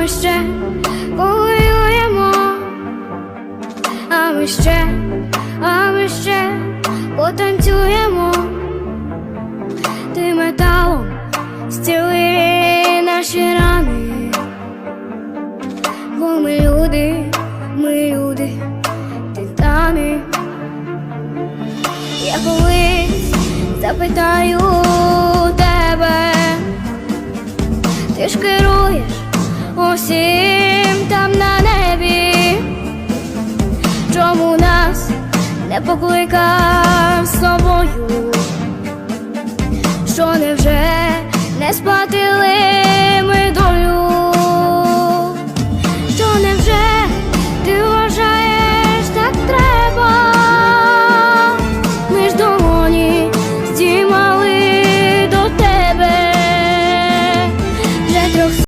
ми ще повоюємо, а ми ще, а ми ще потанцюємо, ти металом зціли наші рани, бо ми люди, ми люди, титани. Я колись запитаю тебе, ти ж керуєш усім там на небі, чому нас не покликав з собою, що невже не сплатили